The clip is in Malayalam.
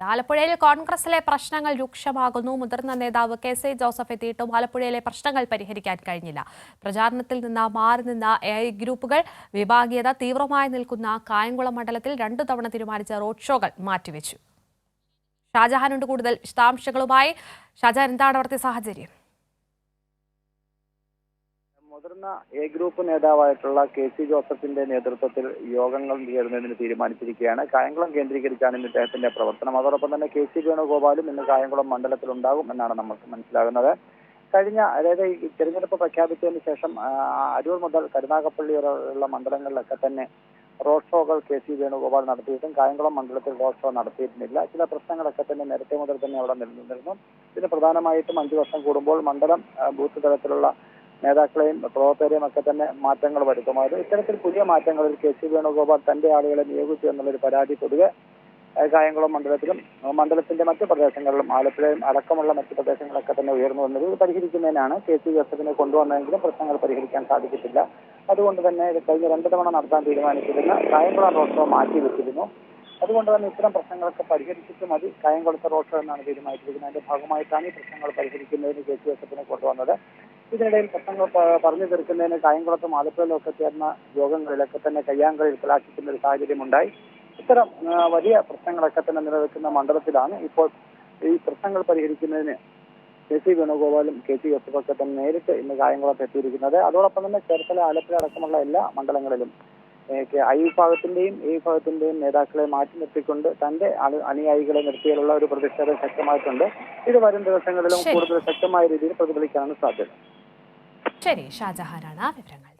ആലപ്പുഴയിൽ കോൺഗ്രസിലെ പ്രശ്നങ്ങൾ രൂക്ഷമാകുന്നു. മുതിർന്ന നേതാവ് കെ സി ജോസഫ് എത്തിയിട്ടും ആലപ്പുഴയിലെ പ്രശ്നങ്ങൾ പരിഹരിക്കാൻ കഴിഞ്ഞില്ല. പ്രചാരണത്തിൽ നിന്ന് മാറി നിന്ന എ ഐ ഗ്രൂപ്പുകൾ വിഭാഗീയത തീവ്രമായി നിൽക്കുന്ന കായംകുളം മണ്ഡലത്തിൽ രണ്ടു തവണ തീരുമാനിച്ച റോഡ് ഷോകൾ മാറ്റിവെച്ചു. ഷാജഹാനുണ്ട് കൂടുതൽ വിശദാംശങ്ങളുമായി. ഷാജഹാൻ എന്താണ് അവിടുത്തെ സാഹചര്യം? മുതിർന്ന എ ഗ്രൂപ്പ് നേതാവായിട്ടുള്ള കെ സി ജോസഫിന്റെ നേതൃത്വത്തിൽ യോഗങ്ങൾ ചേരുന്നതിന് തീരുമാനിച്ചിരിക്കുകയാണ്. കായംകുളം കേന്ദ്രീകരിച്ചാണ് ഇന്ന് ഇദ്ദേഹത്തിന്റെ പ്രവർത്തനം. അതോടൊപ്പം തന്നെ കെ സി വേണുഗോപാലും ഇന്ന് കായംകുളം മണ്ഡലത്തിൽ ഉണ്ടാകും എന്നാണ് നമുക്ക് മനസ്സിലാകുന്നത്. കഴിഞ്ഞ അതായത് ഈ തെരഞ്ഞെടുപ്പ് പ്രഖ്യാപിച്ചതിന് ശേഷം അരൂർ മുതൽ കരുനാഗപ്പള്ളി വരെയുള്ള മണ്ഡലങ്ങളിലൊക്കെ തന്നെ റോഡ് ഷോകൾ കെ സി വേണുഗോപാൽ നടത്തിയിട്ടും കായംകുളം മണ്ഡലത്തിൽ റോഡ് ഷോ നടത്തിയിരുന്നില്ല. ചില പ്രശ്നങ്ങളൊക്കെ തന്നെ നേരത്തെ മുതൽ തന്നെ അവിടെ നിലനിന്നിരുന്നു. ഇതിന് പ്രധാനമായിട്ടും അഞ്ചു വർഷം കൂടുമ്പോൾ മണ്ഡലം ബൂത്ത് തലത്തിലുള്ള നേതാക്കളെയും പ്രവർത്തകരെയും ഒക്കെ തന്നെ മാറ്റങ്ങൾ വരുത്തുമായിരുന്നു ഇത്തരത്തിൽ പുതിയ മാറ്റങ്ങളിൽ കെ. സി. വേണുഗോപാൽ തന്റെ ആളുകളെ നിയോഗിച്ചു എന്നുള്ളൊരു പരാതി പൊതുവെ കായംകുളം മണ്ഡലത്തിലും മണ്ഡലത്തിന്റെ മറ്റു പ്രദേശങ്ങളിലും ആലപ്പുഴയും അടക്കമുള്ള മറ്റു പ്രദേശങ്ങളൊക്കെ തന്നെ ഉയർന്നു വന്നത് പരിഹരിക്കുന്നതിനാണ് കെ. സി. ജോസഫിനെ കൊണ്ടുവന്നതെങ്കിലും പ്രശ്നങ്ങൾ പരിഹരിക്കാൻ സാധിച്ചിട്ടില്ല. അതുകൊണ്ട് തന്നെ കഴിഞ്ഞ രണ്ട് തവണ നടത്താൻ തീരുമാനിച്ചിരുന്ന കായംകുളം റോഡ് ഷോ മാറ്റി വെച്ചിരുന്നു അതുകൊണ്ട് തന്നെ ഇത്തരം പ്രശ്നങ്ങളൊക്കെ പരിഹരിച്ചിട്ട് മതി. കായംകുളത്തെ റോഡ് ഷോ എന്നാണ് തീരുമാനിച്ചിരിക്കുന്നത്. അതിന്റെ ഭാഗമായിട്ടാണ് ഈ പ്രശ്നങ്ങൾ പരിഹരിക്കുന്നതിന് കെ. സി. ജോസഫിനെ കൊണ്ടുവന്നത്. ഇതിനിടയിൽ പ്രശ്നങ്ങൾ പറഞ്ഞു തീർക്കുന്നതിന് കായംകുളത്തും ആലപ്പുഴയിലും ഒക്കെ ചേർന്ന യോഗങ്ങളിലൊക്കെ തന്നെ കയ്യാങ്കളിൽ കലാശിക്കുന്ന ഒരു സാഹചര്യമുണ്ടായി. ഇത്തരം വലിയ പ്രശ്നങ്ങളൊക്കെ തന്നെ നിലനിൽക്കുന്ന മണ്ഡലത്തിലാണ് ഇപ്പോൾ ഈ പ്രശ്നങ്ങൾ പരിഹരിക്കുന്നതിന് കെ സി വേണുഗോപാലും കെ സി ജോസഫൊക്കെ തന്നെ നേരിട്ട് ഇന്ന് കായംകുളത്ത് എത്തിയിരിക്കുന്നത്. അതോടൊപ്പം തന്നെ ചേർത്തല ആലപ്പുഴ അടക്കമുള്ള എല്ലാ മണ്ഡലങ്ങളിലും ഐ വിഭാഗത്തിന്റെയും ഈ വിഭാഗത്തിന്റെയും നേതാക്കളെ മാറ്റി നിർത്തിക്കൊണ്ട് തന്റെ അനുയായികളെ നിർത്തിയാലുള്ള ഒരു പ്രതിഷേധം ശക്തമായിട്ടുണ്ട്. ഇത് വരും ദിവസങ്ങളിലും കൂടുതൽ ശക്തമായ രീതിയിൽ പ്രതിഫലിക്കാനാണ് സാധ്യത. ശരി ഷാജഹാനാണ് വിവരങ്ങൾ.